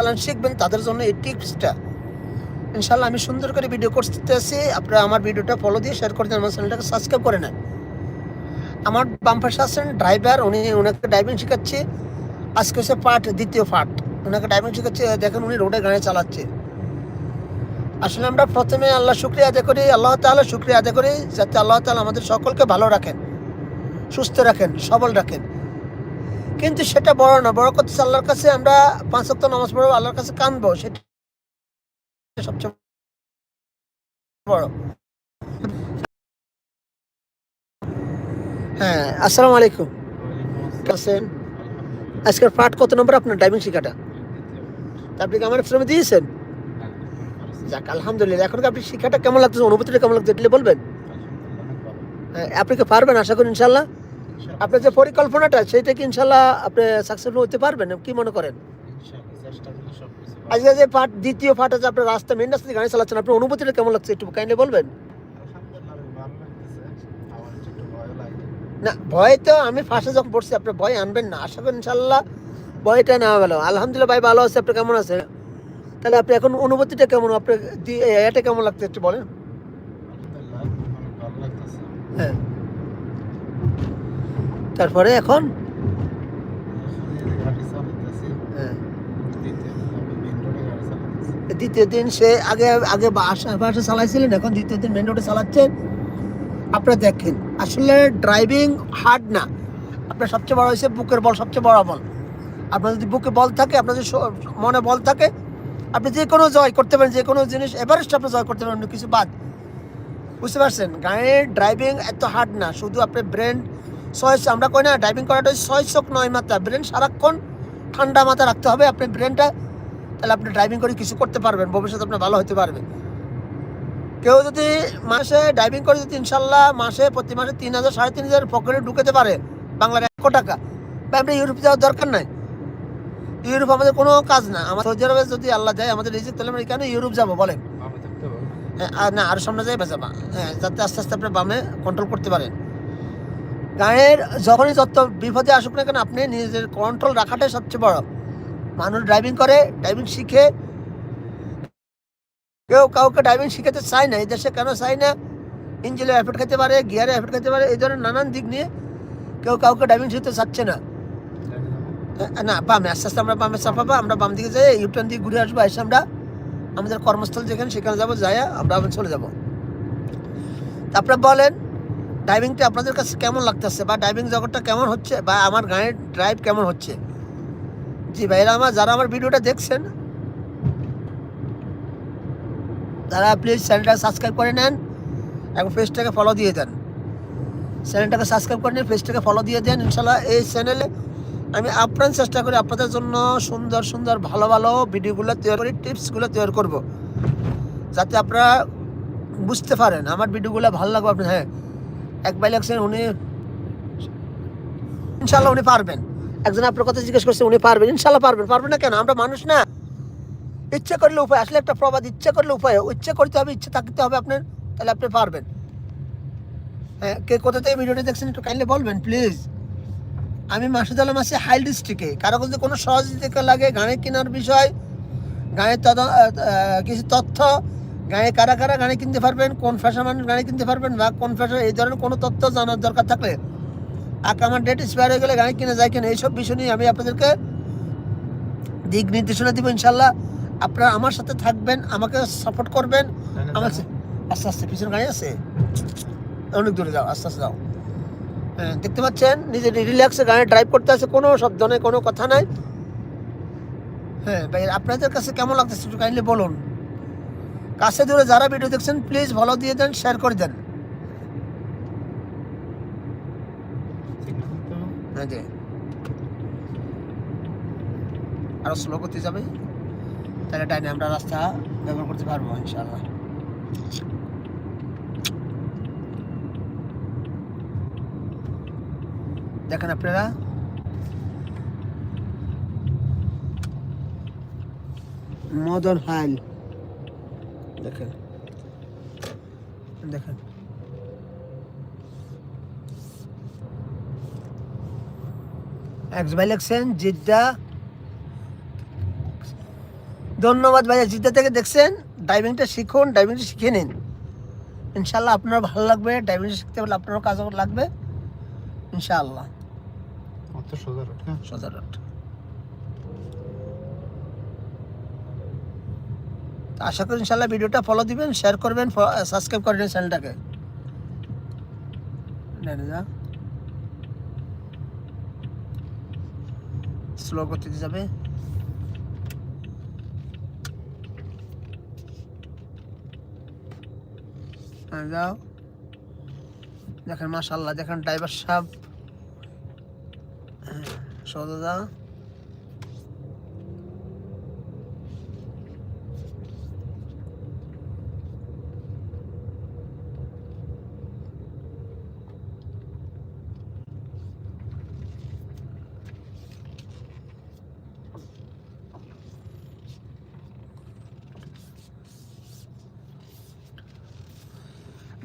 চালান শিখবেন, তাদের জন্য এই টিপসটা। ইনশাল্লাহ আমি সুন্দর করে ভিডিও করতেছি। আপনারা আমার ভিডিওটা ফলো দিয়ে শেয়ার করে দেন, আমার চ্যানেলটাকে সাবস্ক্রাইব করে নেন। আমার বাম পাশে আছেন ড্রাইভার উনি ওনাকে ড্রাইভিং শেখাচ্ছে। আজকে হচ্ছে পার্ট দ্বিতীয় পার্ট ওনাকে ড্রাইভিং শেখাচ্ছে, দেখেন উনি রোডে গাড়ি চালাচ্ছে। আসলে আমরা প্রথমে আল্লাহ শুক্রিয়া আদায় করি, আল্লাহ তাআলা শুক্রিয়া আদায় করি, যাতে আল্লাহ তাআলা আমাদের সকলকে ভালো রাখেন, সুস্থ রাখেন, সবল রাখেন। কিন্তু সেটা বড় না বড় কথা আল্লাহর কাছে আমরা পাঁচ ওয়াক্ত নামাজ পড়ব আল্লাহর কাছে কানবো সেটা সবচেয়ে বড়। হ্যাঁ আসসালামু আলাইকুম। আছেন আজকের পাঠ কত নম্বর আপনার ড্রাইভিং শেখাটা? আপনি কি আমার শ্রমে দিয়েছেন? যাক আলহামদুলিল্লাহ। এখন আপনি শিক্ষাটা কেমন লাগতেছে? অনুভূতিটা কেমন লাগছে এটা বলবেন? হ্যাঁ, আপনি কি পারবেন? আশা করি ইনশাল্লাহ আপনার যে পরিকল্পনাটা সেইটা কি ইনশাল্লাহ আপনি সাকসেসফুল হতে পারবেন? কি মনে করেন? আজকে যে পার্ট দ্বিতীয় পার্ট আছে আপনার রাস্তা মেন রাস্তা গাড়ি চালাচ্ছেন আপনার অনুভূতিটা কেমন লাগছে? একটু কাইন্ডলি বলবেন? না ভয় তো আমি ফার্স্টে যখন পড়ছি আপনার ভয় আনবেন না। আশা করি ইনশাল্লাহ ভয়টা নেওয়া গেল আলহামদুলিল্লাহ ভাই ভালো আছে আপনি কেমন আছে? তাহলে আপনি এখন অনুভূতিটা কেমন? আপনার এটা কেমন লাগছে একটু বলেন। হ্যাঁ। তারপরে এখন? হ্যাঁ। দ্বিতীয় দিন সে আগে আগে বাসা বাসা চালাইছিলেন এখন দ্বিতীয় দিন মেন রোডে চালাচ্ছেন। আপনারা দেখেন আসলে ড্রাইভিং হার্ড না। আপনার সবচেয়ে বড় হয়েছে বুকের বল সবচেয়ে বড় বল। আপনার যদি বুকে বল থাকে আপনার যদি মনে বল থাকে আপনি যে কোনো জয় করতে পারেন যে কোনো জিনিস এভারেস্ট আপনি জয় করতে পারেন অন্য কিছু বাদ। বুঝতে পারছেন? গাড়ির ড্রাইভিং এত হার্ড না শুধু আপনার ব্রেন ছয় আমরা কই না ড্রাইভিং করাটা হচ্ছে ছয় চোখ নয় মাত্রা। ব্রেন সারাক্ষণ ঠান্ডা মাথা রাখতে হবে আপনি ব্রেনটা তাহলে আপনি ড্রাইভিং করে কিছু করতে পারবেন ভবিষ্যতে আপনার ভালো হতে পারবে। কেউ যদি মাসে ড্রাইভিং করে যদি ইনশাল্লাহ মাসে প্রতি মাসে তিন হাজার সাড়ে তিন হাজার পকেটে ঢুকেতে পারে বাংলার এক টাকা। বা আমরা ইউরোপ যাওয়ার দরকার নাই। ইউরোপ আমাদের কোনো কাজ না। আমার সৌদি আরবে যদি আল্লাহ দেয় আমাদের রিজিক তাহলে আমরা কেন ইউরোপ যাব বলেন। হ্যাঁ, না আর সামনে যাই যাবা। হ্যাঁ যাতে আস্তে আস্তে আপনি বামে কন্ট্রোল করতে পারেন। গায়ের যখনই যত বিপদে আসুক না কেন, আপনি নিজের কন্ট্রোল রাখাটাই সবচেয়ে বড়। মানুষ ড্রাইভিং করে ড্রাইভিং শিখে। কেউ কাউকে ড্রাইভিং শিখাতে চায় না, এই দেশে কেন চায় না? ইঞ্জিনের এফেক্ট খেতে পারে গিয়ারে এফেক্ট খেতে পারে, এই ধরনের নানান দিক নিয়ে কেউ কাউকে ড্রাইভিং শিখতে চাচ্ছে না। না, বামে, আস্তে আস্তে আমরা বামে চাপাবো, আমরা বাম দিকে যাই ইউটার্ন দিয়ে ঘুরে আসব, এসে আমরা আমাদের কর্মস্থল যেখানে, সেখানে যাব যাই আমরা চলে যাব। তারপরে বলেন ড্রাইভিংটা আপনাদের কাছে কেমন লাগতেছে বা ড্রাইভিং জগৎটা কেমন হচ্ছে বা আমার গাড়ির ড্রাইভ কেমন হচ্ছে? জি ভাইরা আমার যারা আমার ভিডিওটা দেখছেন, তারা প্লিজ চ্যানেলটা সাবস্ক্রাইব করে নেন এবং পেজটাকে ফলো দিয়ে দেন। চ্যানেলটাকে সাবস্ক্রাইব করে নিন পেজটাকে ফলো দিয়ে দেন ইনশাল্লাহ এই চ্যানেলে আমি আপ্রাণ চেষ্টা করি আপনাদের জন্য সুন্দর সুন্দর, ভালো ভালো ভিডিওগুলো তৈরি করি টিপসগুলো তৈরি করব। যাতে আপনারা বুঝতে পারেন, আমার ভিডিওগুলো ভালো লাগবে আপনি হ্যাঁ। এক ভাই লাগছেন উনি, ইনশাল্লাহ উনি পারবেন। একজন আপনার কথা জিজ্ঞেস করছে, উনি পারবেন? ইনশাল্লাহ পারবেন। পারবেন না কেন? আমরা মানুষ না। ইচ্ছা করলে উপায়, আসলে একটা প্রবাদ, ইচ্ছা করলে উপায়। ইচ্ছা করতে হবে, ইচ্ছা থাকতে হবে আপনার, তাহলে আপনি পারবেন। হ্যাঁ কে কোথা থেকে ভিডিওটা দেখছেন একটু কাইন্ডলি বলবেন প্লিজ আমি মাসুদ আলম আছি হাইল ডিস্ট্রিক্টে। কারও যদি কোনো সহযোগিতা লাগে? গাড়ি কেনার বিষয় গাড়ির তদ কিছু তথ্য গাড়ি কারা কারা গাড়ি কিনতে পারবেন কোন ফ্যাশন মানুষ গাড়ি কিনতে পারবেন বা কোন ফ্যাশন এই ধরনের কোনো তথ্য জানার দরকার থাকলে আমার ডেট এক্সপায়ার হয়ে গেলে গাড়ি কিনে যায় কিনা এইসব বিষয় নিয়ে আমি আপনাদেরকে দিক নির্দেশনা দিব ইনশাল্লাহ আপনারা আমার সাথে থাকবেন আমাকে সাপোর্ট করবেন। আমার আস্তে আস্তে পিছনে গাড়ি আছে? অনেক দূরে যাও আস্তে আস্তে যাও। হ্যাঁ দেখতে পাচ্ছেন নিজে রিল্যাক্সে গাড়ি ড্রাইভ করতে আছে কোনো শব্দ নেই কোনো কথা নাই। হ্যাঁ ভাই আপনাদের কাছে কেমন লাগতেছে একটু কাইন্ডলি বলুন। কাছে দূরে যারা ভিডিও দেখছেন প্লিজ ভালো দিয়ে দেন শেয়ার করে দেন। আরও স্লো করতে যাবে, তাহলে টাইমে আমরা রাস্তা ব্যবহার করতে পারব, ইনশাআল্লাহ। দেখেন আপনারা মদন হাইল দেখেন। দেখেন। এক্স ভাই লেখছেন জিদ্দা। ধন্যবাদ ভাইয়া জিতে থেকে দেখছেন ড্রাইভিংটা শিখুন ড্রাইভিংটা শিখে নিন। ইনশাল্লাহ আপনার ভালো লাগবে ড্রাইভিং শিখতে পারলে আপনারও কাজও লাগবে। ইনশাআল্লাহ। সোজা রোড হ্যাঁ। সোজা রোড আশা করি ইনশাল্লাহ ভিডিওটা ফলো দিবেন শেয়ার করবেন সাবস্ক্রাইব করে নিন চ্যানেলটাকে স্লো করতে যাবে। হ্যাঁ, যাও দেখেন মাশাল্লাহ দেখেন ড্রাইভার সাহেব। সদা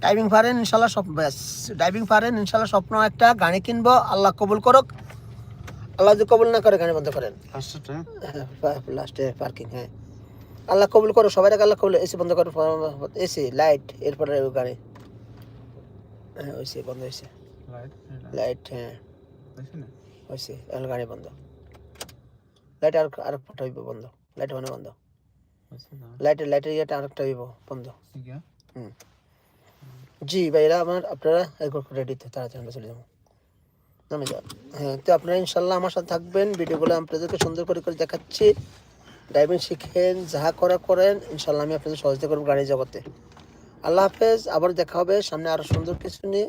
ড্রাইভিং পারেন ইনশাল্লাহ স্বপ্ন ব্যাস ড্রাইভিং পারেন ইনশাল্লাহ স্বপ্ন একটা গাড়ি কিনবো আল্লাহ কবুল করুক। আল্লাহ যদি কবুল না করে গাড়ি বন্ধ করেন। লাস্টে পার্কিং হ্যাঁ। আল্লাহ কবুল করো সবাই আল্লাহ কবুল এসি বন্ধ করো এসি লাইট এরপরে গাড়ি। হ্যাঁ ওইসে বন্ধ হয়েছে লাইট হ্যাঁ হয়েছে এখন গাড়ি বন্ধ। লাইট আর আর হইব বন্ধ। লাইট মানে বন্ধ। লাইটের লাইটের ইয়েটা আরেকটা হইব বন্ধ। হুম। জি ভাইরা, আমার, আপনারা রেডি তাড়াতাড়ি চলে যাব। নামে যাও। হ্যাঁ তো আপনারা ইনশাল্লাহ আমার সাথে থাকবেন, ভিডিওগুলো আপনাদেরকে সুন্দর করে করে দেখাচ্ছি। ড্রাইভিং শিখেন, যাহা করা করেন ইনশাল্লাহ আমি আপনাদের সহযোগিতা করব গাড়ি জগতে। আল্লাহ হাফেজ, আবার দেখা হবে সামনে আরও সুন্দর কিছু নিয়ে।